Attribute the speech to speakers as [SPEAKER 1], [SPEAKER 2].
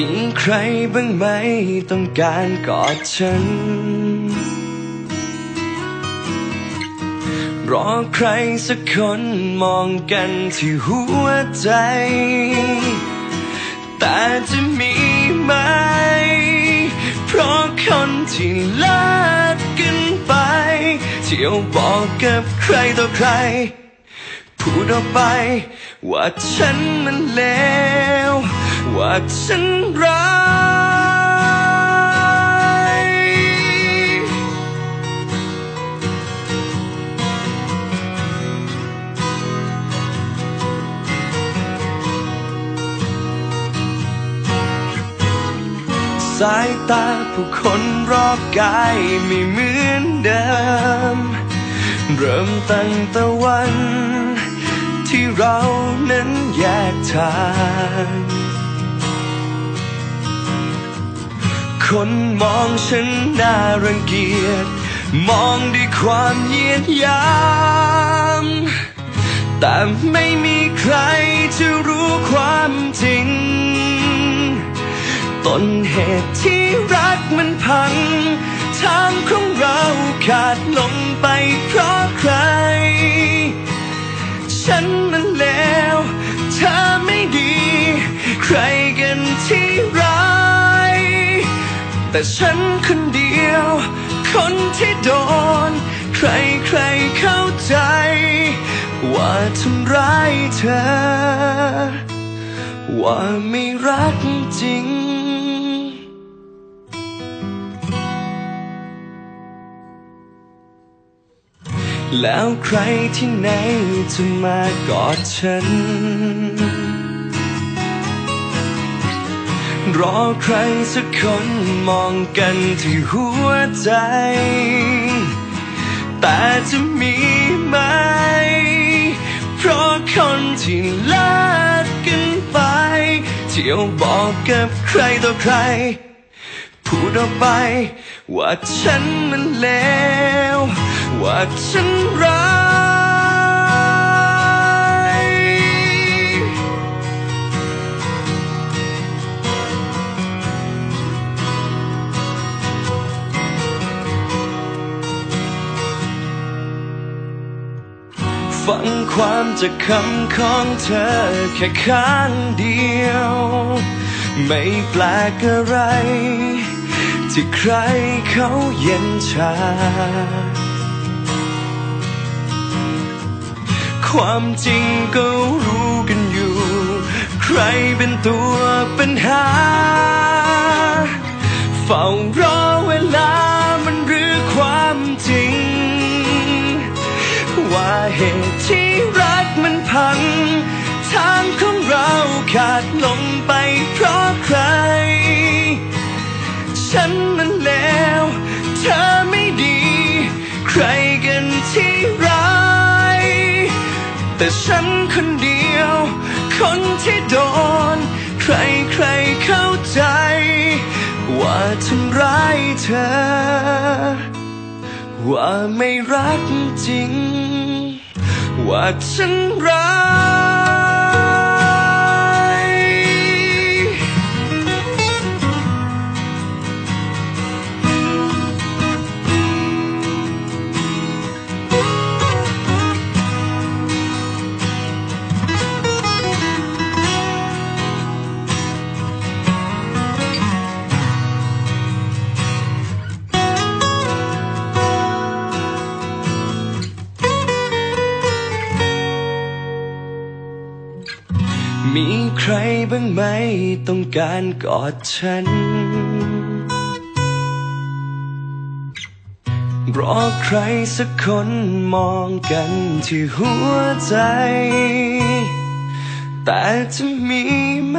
[SPEAKER 1] มีใครบ้างไหมต้องการกอดฉัน รอใครสักคนมองกันที่หัวใจ แต่จะมีไหม เพราะคนที่เลิกกันไป เที่ยวบอกกับใครต่อใคร พูดออกไป ว่าฉันมันเลว ว่าฉันร้สายตาผู้คนรอบกายไม่เหมือนเดิม เริ่มตั้งแต่วันที่เรานั้นแยกทาง คนมองฉันน่ารังเกียจ มองด้วยความเยียดยามแต่ไม่มีใครจะรู้ความจริง ต้นเหตุที่รักมันพัง ทางของเราขาดลงไปเพราะใคร แต่ฉันคนเดียว คนที่โดน ใครใครเข้าใจ ว่าทำร้ายเธอ ว่าไม่รักจริงแล้วใครที่ไหนจะมากอดฉัน รอใครสักคนมองกันที่หัวใจ แต่จะมีไหม เพราะคนที่เลิกกันไป เที่ยวบอกกับใครต่อใคร พูดออกไป ว่าฉันมันเลวว่าฉันร้า ฟังความจากคำของเธอแค่ข้างเดียว ไม่แปลกอะไร ที่ใครเขาเย็นชา ความจริงก็รู้กันอยู่ ใครเป็นตัวปัญหา เฝ้ารอเวลามันหรือความจริง เหตุที่รักมันพัง ทางของเราขาดลงไปเพราะใคร ฉันมันเลวเธอไม่ดี ใครกันที่ร้าย แต่ฉันคนเดียว คนที่โดน ใครใครเข้าใจ ว่าทำร้ายเธอว่าไม่รักจริง ว่าฉันรัก มีใครบ้างไหมต้องการกอดฉัน รอใครสักคนมองกันที่หัวใจ แต่จะมีไหม